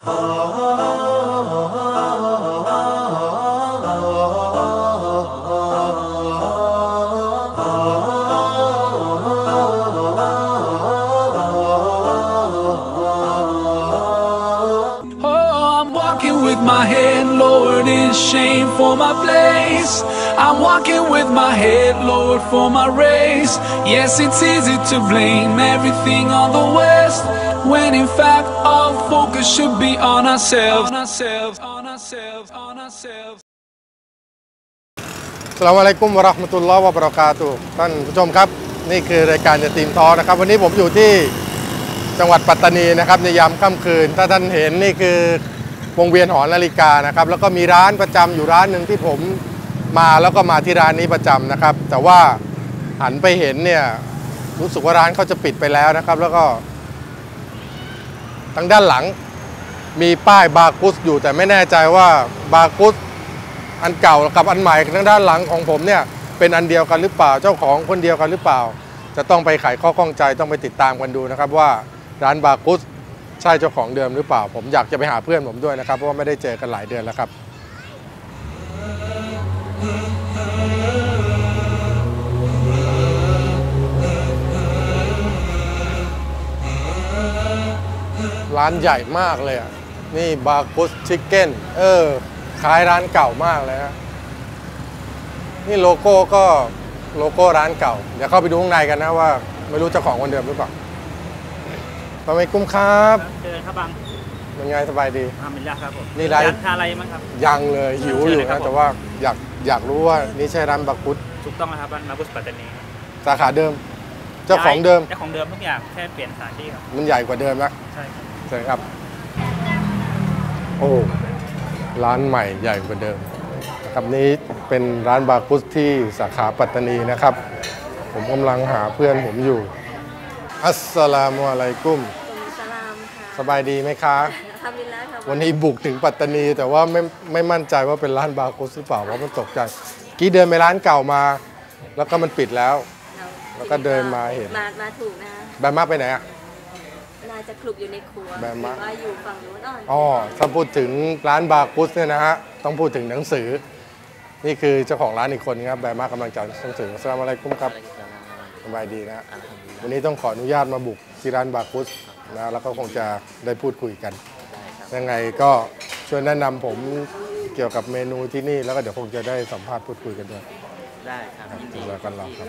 Oh, I'm walking with my head lowered in shame for my place. I'm walking with my head lowered for my race. Yes, it's easy to blame everything on the West, when in fact focus should be on ourselves, on ourselves, on ourselves, on ourselves. สลามอะลัยกุมวะราะห์มะตุลลอฮ์วะบะเราะกาตุท่านผู้ชมครับ นี่คือรายการจะตีมทอนะครับ วันนี้ผมอยู่ที่จังหวัดปัตตานีนะครับในยามค่ำคืน ถ้าท่านเห็นนี่คือวงเวียนหอนาฬิกานะครับ แล้วก็มีร้านประจำอยู่ร้านหนึ่งที่ผมมาแล้วก็มาที่ร้านนี้ประจำนะครับ แต่ว่าหันไปเห็นเนี่ยรู้สึกว่าร้านเขาจะปิดไปแล้วนะครับ แล้วก็ทางด้านหลัง มีป้ายบากุสอยู่แต่ไม่แน่ใจว่าบากุสอันเก่ากับอันใหม่ทางด้านหลังของผมเนี่ยเป็นอันเดียวกันหรือเปล่าเจ้าของคนเดียวกันหรือเปล่า จะต้องไปไขข้อข้องใจต้องไปติดตามกันดูนะครับว่าร้านบากุสใช่เจ้าของเดิมหรือเปล่า ผมอยากจะไปหาเพื่อนผมด้วยนะครับเพราะว่าไม่ได้เจอกันหลายเดือนแล้วครับร้านใหญ่มากเลยอะ นี่บากุสชิคเก้นเออคล้ายร้านเก่ามากเลยฮะนี่โลโก้ก็โลโก้ร้านเก่า เดี๋ยวเข้าไปดูข้างในกันนะว่า ไม่รู้เจ้าของคนเดิมหรือเปล่าทำไมกุ้มครับเจอครับบังเป็นไงสบายดีทำเป็นยากครับผมนี่ร้านอยากทานอะไรมั้งครับ ยังเลยหิวอยู่เชิญเลยครันะบแต่ว่าอยากอยากรู้ว่านี่ใช่ร้านบากุสถูกต้องแล้วครับบ้านมาบุสปัตตานีสาขาเดิม เจ้าของเดิมเจ้าของเดิมทุกอย่างแค่เปลี่ยนสถานที่ครับมันใหญ่กว่าเดิมแล้วใช่ครับเชิญครับ โอ้ร้านใหม่ใหญ่กว่าเดิมนะครับนี้เป็นร้านบาคุสที่สาขาปัตตานีนะครับ ผมกำลังหาเพื่อนผมอยู่ อัสสลามุอะลัยกุม สลามค่ะสบายดีไหมคะ ทำบินแล้วค่ะวันนี้บุกถึงปัตตานี แต่ว่าไม่ไม่มั่นใจว่าเป็นร้านบาคุสหรือเปล่าเพราะมันตกใจกี้เดินไปร้านเก่ามา แล้วก็มันปิดแล้ว แล้วก็เดินมาเห็น มามาถูกนะ แบมมาไปไหนอะ น่าจะคลุกอยู่ในครัวแบบหมารือว่าอยู่ฝั่งนู้นอ่อนอ๋อถ้าพูดถึงร้านบาคุสเนี่ยนะฮะ ต้องพูดถึงหนังสือ นี่คือเจ้าของร้านอีกคนครับแบมากำลังจะหนังสืออัสสลามอะไรกุ้มครับสบายดีนะวันนี้ต้องขออนุญาตมาบุกที่ร้านบาคุสนะแล้วก็คงจะได้พูดคุยกัน ยังไงก็ช่วยแนะนำผมเกี่ยวกับเมนูที่นี่ แล้วก็เดี๋ยวคงจะได้สัมภาษณ์พูดคุยกันด้วย ได้ครับยินดีแล้วกันเราครับ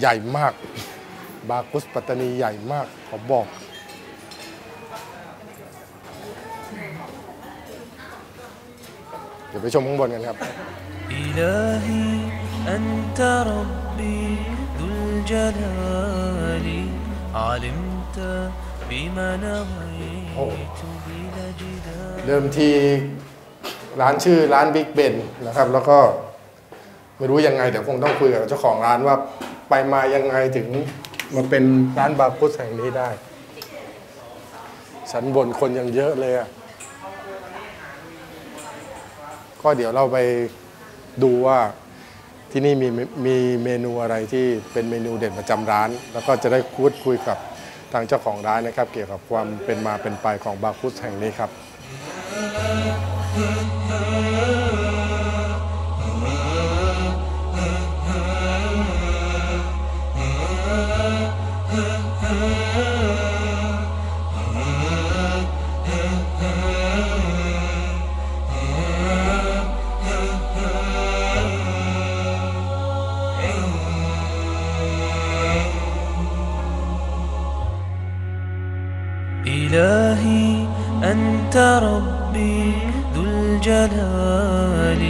ใหญ่มาก บาคุสปัตตานีใหญ่มากขอบอก เดี๋ยวไปชมข้างบนกันครับ إلهي أنت ربي ذو الجلال علمت بما نويت بلا جدال เดิมทีร้านชื่อร้านบิ๊กเบนนะครับ แล้วก็ไม่รู้ยังไงเดี๋ยวคงต้องคุยกับเจ้าของร้านว่าไปมายังไงถึง มาเป็นร้านบาคุสแห่งนี้ได้ชั้นบนคนยังเยอะเลยอะก็เดี๋ยวเราไปดูว่าที่นี่มีมีเมนูอะไรที่เป็นเมนูเด่นประจำร้าน แล้วก็จะได้พูดคุยกับทางเจ้าของร้านนะครับ เกี่ยวกับความเป็นมาเป็นไปของบาคุสแห่งนี้ครับ إلهي أنت ربي ذو الجلال.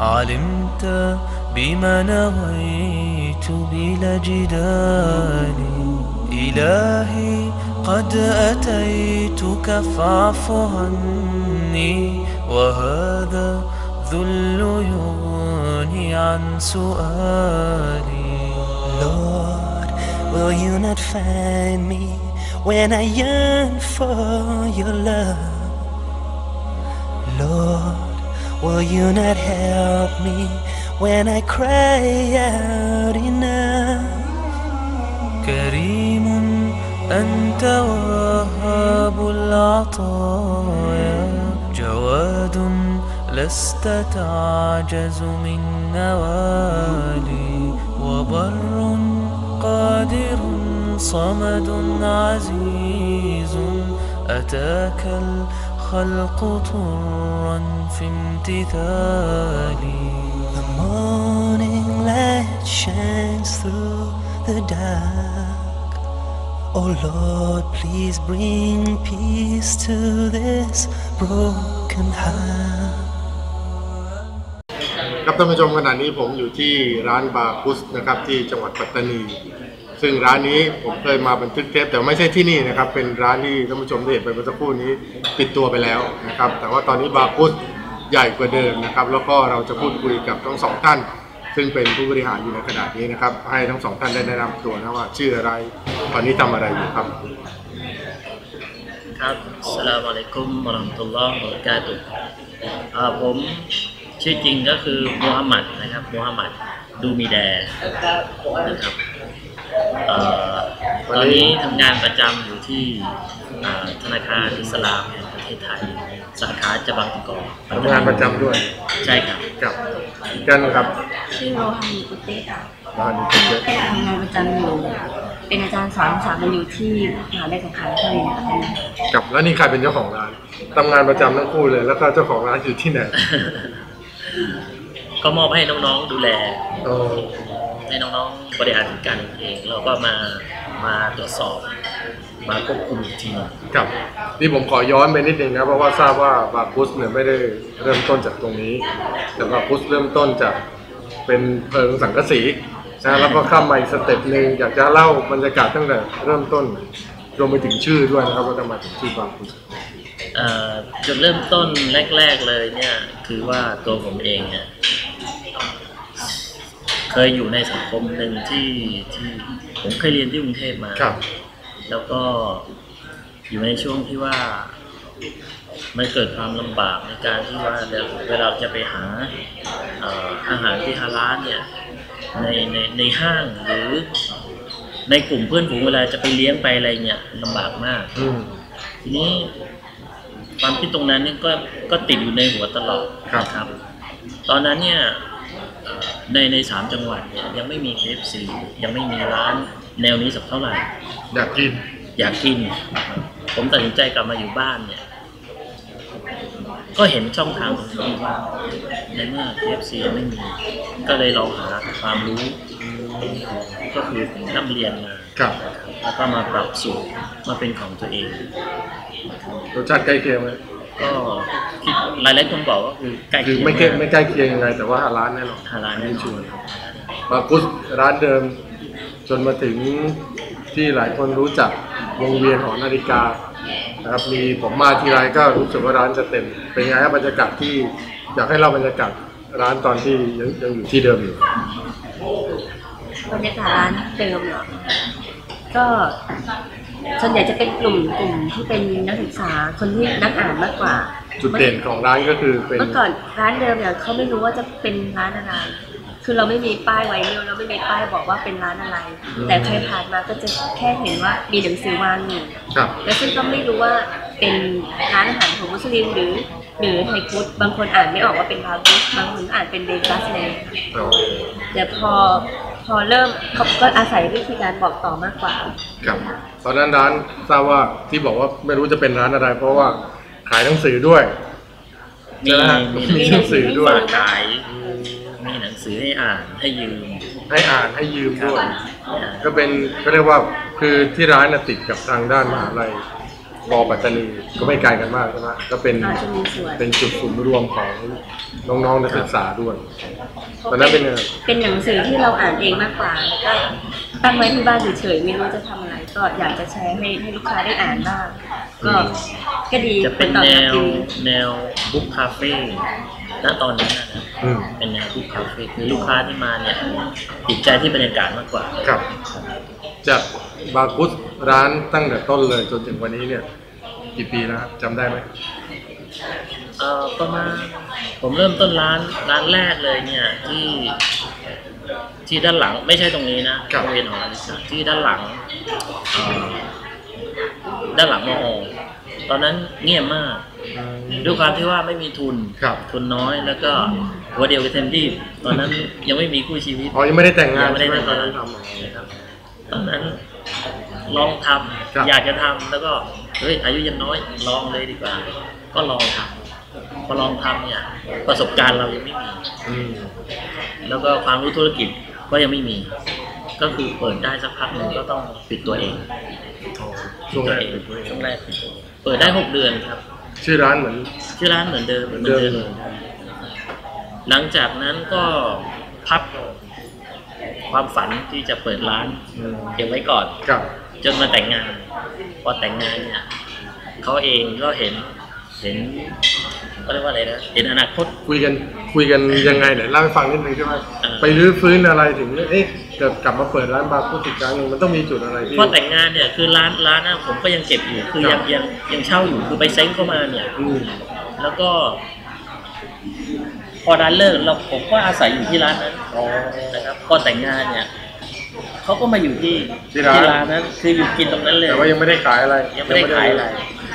علمت بما نويت بلا جدال. إلهي قد أتيتك فاعف عني. وهذا ذل يغني عن سؤالي. Lord, will you not find me? When I yearn for your love? Lord, will you not help me when I cry out enough? كريم أنت وهاب العطايا جواد لست تعجز من نوالي وبر قادر صمد عزيز أتاك الخلق طرا في امتثالي The morning light shines through the dark Oh Lord, please bring peace to this broken heart. ครับท่านผู้ชมขณะนี้ผมอยู่ที่ร้านบาคุสนะครับที่จังหวัดปัตตานี ซึ่งร้านนี้ผมเคยมาบันทึกเทปแต่ไม่ใช่ที่นี่นะครับ เป็นร้านที่ท่านผู้ชมได้เห็นไปเมื่อสักครู่นี้ปิดตัวไปแล้วนะครับ แต่ว่าตอนนี้บาคุสใหญ่กว่าเดิมนะครับ แล้วก็เราจะพูดคุยกับทั้งสองท่าน ซึ่งเป็นผู้บริหารอยู่ในขณะนี้นะครับ ให้ทั้งสองท่านได้แนะนำตัวนะว่าชื่ออะไร ตอนนี้ทำอะไรอยู่ครับ ครับอัสสลามุอะลัยกุมวะเราะห์มะตุลลอฮ์บราะกาตุฮ์อ่าผมชื่อจริงก็คือมูฮัมหมัดนะครับมูฮัมหมัดดูมีแดนะครับ ตอนนี้ทำงานประจำอยู่ที่อ่าธนาคารอิสลามแห่งประเทศไทย สาขาจะบางกอกทำงานประจำด้วย ใช่ครับกับกันครับชื่อโรฮันกุเตะค่ะร้านนี้เป็นเยอะทำงานประจำอยู่เป็นอาจารย์สอนภาษาบันอยู่ที่มหาวิทยาลัยสงขลานครินทร์ค่ะกับแล้วนี่ใครเป็นเจ้าของร้านทำงานประจำทั้งคู่เลย แล้วก็เจ้าของร้านอยู่ที่ไหนก็มอบให้น้องๆดูแลโอ้ ให้น้องๆบริหารจัดการเองเราก็มามาตรวจสอบ มาควบคุมอีกทีครับนี่ผมขอย้อนไปนิดนึงนะเพราะว่าทราบว่าบาคุสเนี่ยไม่ได้เริ่มต้นจากตรงนี้ แต่บาคุสเริ่มต้นจากเป็นเพลิงสังกะสีนะแล้วก็ข้ามมาอีกสเต็ปหนึ่งอยากจะเล่าบรรยากาศตั้งแต่เริ่มต้นรวมไปถึงชื่อด้วยนะครับว่าทำไมถึงชื่อบาคุสเอ่อจุดเริ่มต้นแรก ๆเลยเนี่ยคือว่าตัวผมเองเนี่ย เคยอยู่ในสังคมหนึ่งที่ที่ผมเคยเรียนที่กรุงเทพมา ครับ แล้วก็อยู่ในช่วงที่ว่า มันเกิดความลำบากในการที่ว่าเวลาเราจะไปหาเอ่ออาหารที่ฮาลาลเนี่ยในในในห้างหรือในกลุ่มเพื่อนฝูงเวลาจะไปเลี้ยงไปอะไรเนี่ยลำบากมาก อืม ทีนี้ความคิดตรงนั้นเนี่ยก็ก็ติดอยู่ในหัวตลอดครับ นะครับ ตอนนั้นเนี่ยเอ่อ ในในสามจังหวัดเนี่ยยังไม่มี KFC ยังไม่มีร้านแนวนี้สักเท่าไหร่ อยากกิน อยากกิน ผมตัดสินใจกลับมาอยู่บ้านเนี่ย ก็เห็นช่องทางตรงนี้ว่าในเมื่อ KFC ยังไม่มี ก็เลยลองหาความรู้ ก็คือผมร่ำเรียนมาครับ แล้วก็มาปรับสูตรมาเป็นของตัวเอง รสชาติใกล้เคียงไหมก็คิด หลายหลายๆคนบอกว่าคือใกล้คือเคียงไม่ใกล้ากไม่ใกล้เคียงยังไงแต่ว่าร้านแน่นอนฮาลาลแน่นอนครับบาคุสร้านเดิม จนมาถึงที่หลายคนรู้จักวงเวียนหอนาฬิกานะครับมีผมมาทีไรก็รู้สึกว่าร้านจะเต็ม เป็นไงครับบรรยากาศที่อยากให้เราบรรยากาศร้านตอนที่ยังยังอยู่ที่เดิมอยู่ บรรยากาศร้านเดิมเหรอ ก็ ส่วนใหญ่จะเป็นกลุ่มกลุ่มที่เป็นนักศึกษาคนที่นักอ่านมากกว่า จุดเด่นของร้านก็คือเป็นเมื่อก่อนร้านเดิมเนี่ยเขาไม่รู้ว่าจะเป็นร้านอะไร คือเราไม่มีป้ายไวนิลเราไม่มีป้ายบอกว่าเป็นร้านอะไร แต่ใครผ่านมาก็จะแค่เห็นว่ามีหนังสือวางอยู่ครับแล้วซึ่งก็ไม่รู้ว่าเป็นร้านอาหารของมุสลิมหรือหรือไทยพุทธบางคนอ่านไม่ออกว่าเป็นบาบุสบางคนอ่านเป็นเดกัสเลยอ๋อแต่พอ พอเริ่มเขาก็อาศัยวิธีการบอกต่อมากกว่า ครับ ตอนนั้นร้านทราบว่าที่บอกว่าไม่รู้จะเป็นร้านอะไร เพราะว่าขายหนังสือด้วยมีนะฮะมีมีหนังสือด้วยฝากขายมีหนังสือให้อ่านให้ยืม ให้อ่านให้ยืมด้วยให้อ่านก็เป็นก็เรียกว่าคือที่ร้านน่ะติดกับทางด้านมหาลัย ปอปัตตานีก็ไม่ไกลกันมากใช่ไหมก็เป็นอาจจะมีส่วนเป็นจุดศูนย์รวมของน้องๆนักศึกษาด้วยเพราะตอนนั้นเป็นไง เป็นหนังสือที่เราอ่านเองมากกว่าแล้วก็ตั้งไว้ที่บ้านเฉยๆไม่รู้จะทำอะไรก็อยากจะแชร์ให้ให้ลูกค้าได้อ่านบ้างก็ก็ดีจะเป็นตอบแนรับวดีแนวบุ๊กคาเฟ่ณตอนนี้นะอืม เป็นแนวบุ๊กคาเฟ่คือลูกค้าที่มาเนี่ยติดใจที่บรรยากาศมากกว่า ครับ จากบาคุสร้านตั้งแต่ต้นเลยจนถึงวันนี้เนี่ย กี่ปีแล้วครับจำได้ไหมเอ่อประมาณผมเริ่มต้นร้านร้านแรกเลยเนี่ยที่ที่ด้านหลังไม่ใช่ตรงนี้นะโรงเรียนของนาฬิกาที่ด้านหลังเอ่อด้านหลังมอตอนนั้นเงียบมากด้วยความที่ว่าไม่มีทุนครับทุนน้อยแล้วก็หัวเดียวกับเต็มที่ตอนนั้นยังไม่มีคู่ชีวิตอ๋อยังไม่ได้แต่งงานยังไม่ได้ใช่หแต่งงาน ตอนนั้นทำอ๋อนะครับตอนนั้นลองทำครับอยากจะทำแล้วก็เฮ้ยอายุยังน้อยลองเลยดีกว่า ก็ลองทำพอลองทำเนี่ย ประสบการณ์เรายังไม่มีอืมแล้วก็ความรู้ธุรกิจก็ยังไม่มี ก็คือเปิดได้สักพักหนึ่งก็ต้องปิดตัวเองอ๋อช่วงแรกปิเป็ดนตัวเองช่ช่ววงงแรแรกกปิดตัวเองเปิดได้หกเดือนครับ ชื่อร้านเหมือน ชื่อร้านเหมือนเดิมเหมือนเดิมเลยหลังจากนั้นก็พับ ความฝันที่จะเปิดร้านอืมเก็บไว้ก่อนกับจนมาแต่งงาน พอแต่งงานเนี่ยเขาเองก็เห็นเห็นก็เรียกว่าอะไรนะเห็นอนาคตคุยกันคุยกันยังไงเดี๋ยวเล่าให้ฟังนิดนึงใช่ไหมเออไปรื้อฟื้นอะไรถึงเอ๊ะเกิดกลับมาเปิดร้านบาร์พูดอีกครั้งหนึงมันต้องมีจุดอะไรที่พอแต่งงานเนี่ยคือร้านร้านนะผมก็ยังเก็บอยู่คือยังครับยังยังเช่าอยู่คือไปเซ้งเข้ามาเนี่ยอืมแล้วก็ พอร้านเลิกเราผมก็อาศัยอยู่ที่ร้านนั้นอ๋อนะครับพอแต่งงานเนี่ยเขาก็มาอยู่ที่ที่ร้านนั้นคืออยู่กินตรงนั้นเลยแต่ว่ายังไม่ได้ขายอะไรยังไม่ได้ขายอะไร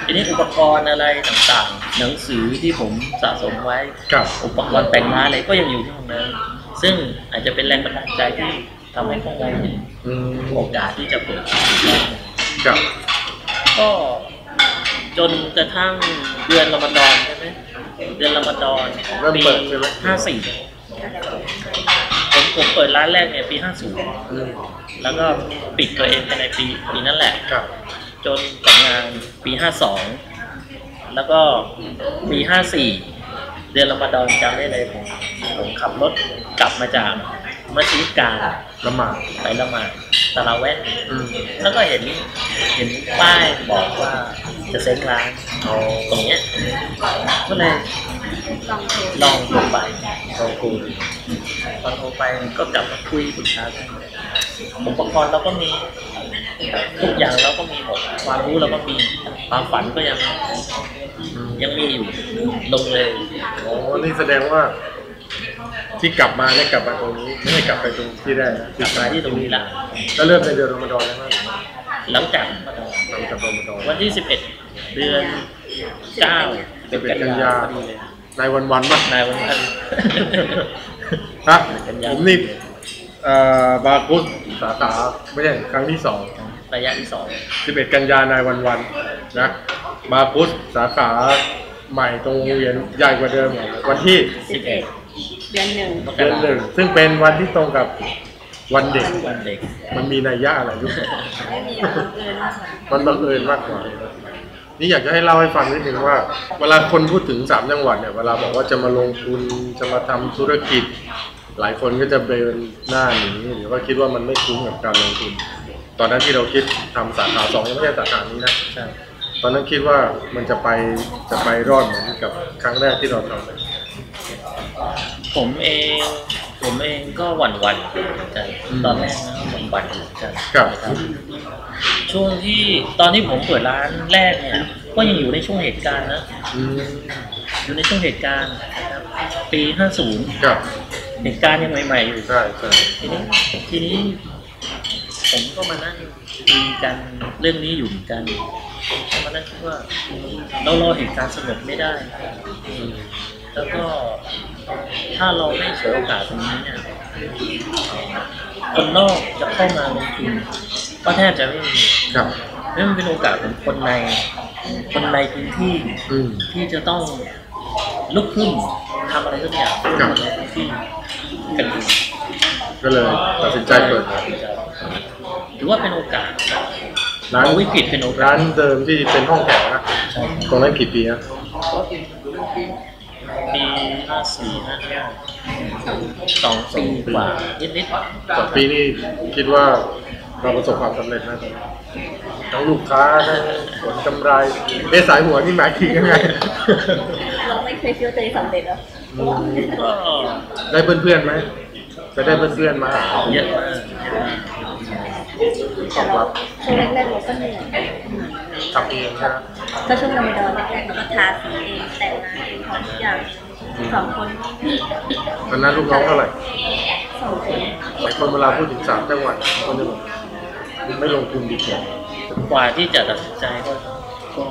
ทีนี้อุปกรณ์อะไรต่างๆ หนังสือที่ผมสะสมไว้กับอุปกรณ์แต่งงานอะไรก็ยังอยู่ที่ตรงนั้น ซึ่งอาจจะเป็นแรงบันดาลใจที่ทำให้พวกเราเห็นอืมโอกาสที่จะเปิดกับก็ จนกระทั่งเดือนรอมฎอนใช่ไหมเดือนรอมฎอนเริ่มปีเปิดใช่ไหม ห้าสี่ผมผมเปิดร้านแรกเนี่ยปีห้าศูนย์อืมแล้วก็ปิดตัวเองภายในปีปีนั้นแหละกับ จนแต่งงานปีห้าสองแล้วก็ปีห้าสี่เดือนรอมฎอนจำได้เลยผมผมขับรถกลับมาจากมัสยิดกลางละหมาดไปละหมาด ตะลาแวะอืมแล้วก็เห็นเห็นป้ายบอกว่าจะเซ็งร้านอ๋อตรงเนี้ยก็เลยลองโทรลองโทรไปลองคุยตอนโทรไปก็กลับมาคุยปรึกษากันอุปกรณ์เราก็มีทุกอย่างเราก็มีหมดความรู้เราก็มีความฝันก็ยังอืมยังมีอยู่ลงเลยอ๋อนี่แสดงว่า ที่กลับมาเนี่ยกลับมาตรงนี้ไม่ได้กลับไปตรงที่แรกนะกลับมาที่ตรงนี้ละก็เริ่มในเดือนรอมฎอนแล้วนะหลังจากหลังจากรอมฎอนวันที่11เดือน9เป็นกันยาพอดีเลยในวันวันๆป่ะนายวันพันฮะกันยาผมนี่เอ่อบาร์คุสสาขาไม่ใช่ครั้งที่สองระยะที่สอง11กันยานายวันวันๆนะบาร์คุสสาขาใหม่ตรงวงเวียนใหญ่กว่าเดิมวันที่11เดื อนหนึ่งมกเดือนราหนึ่งซึ่งเป็นวันที่ตรงกับวันเด็กวันเด็ก มันมีนัยยะอะไรด้วยไม่มีบังเอิญมากกว่ามันบังเอิญมากกว่านี่อยากจะให้เล่าให้ฟังนิดนึงว่า เวลาคนพูดถึงสามจังหวัดเนี่ยเวลาบอกว่าจะมาลงทุนจะมาทำธุรกิจ หลายคนก็จะเบนหน้าหนีหรือว่าคิดว่ามันไม่คุ้มกับการลงทุน ตอนนั้นที่เราคิดทำสาขาสองยังไม่ใช่สาขานี้นะใช่ตอนนั้นคิดว่ามันจะไปจะไปรอดเหมือนกับครั้งแรกที่เราทำไหม ผมเอง ผมเองก็หวั่นหวั่นๆเหมือนกันตอนแรกนะหวั่นหวั่นๆเหมือนกันครับ นะครับ ช่วงที่ตอนที่ผมเปิดร้านแรกเนี่ย ก็ยังอยู่ในช่วงเหตุการณ์นะ อืมอยู่ในช่วงเหตุการณ์นะครับปี50ครับเหตุการณ์ยังใหม่ ๆ อยู่ ใช่ใช่ทีนี้ทีนี้ ผมก็มานั่งคุยกันเรื่องนี้อยู่เหมือนกันก็มานั่งคิดว่าเรารอเหตุการณ์สงบไม่ได้ แล้วก็ถ้าเราไม่เฉวยโอกาสตรงนี้เนี่ยคนนอกจะเข้ามาลงทุนก็แทบจะไม่มีครับนี่มันเป็นโอกาสของคนในคนในพื้นที่อืมที่จะต้องลุกขึ้นทำอะไรสักอย่างครับในพื้นที่กันอยู่ก็เลยตัดสินใจเปิดร้านถือว่าเป็นโอกาสร้านเอาวิกฤตเป็นโอการ้าสนเดิมที่เป็นห้องแถวนะใช่ครับตรงนั้นกี่ปีนะปี ห้าสี่ห้าห้าสองปีกว่านิดนิดสองปีนี่คิดว่าเราประสบความสำเร็จนะทั้งลูกค้าทั้งผลกำไรเอะสายหัวนี่หมายถึงยังไงเราไม่เคยคิดว่าตัวเองสำเร็จแล้วก็ได้เพื่อนๆไหมจะได้เพื่อนๆมาหาเยอะมากตอบรับช่วงแรกๆเราก็เหนื่อยทำเองนะก็ช่วงรอมฎอนแรกๆเราก็ทาสีเองแต่งงานเองทำทุกอย่าง สองคนตอนนั้นลูกน้องเท่าไหร่สองคนหลายคนเวลาพูดถึงสามจังหวัดคนจะบอกไม่ลงทุนดีกว่ากว่าที่จะตัดสินใจก็ก็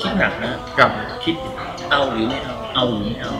คิดหนักนะกับ คิดเอาหรือไม่เอา เอาหรือไม่เอา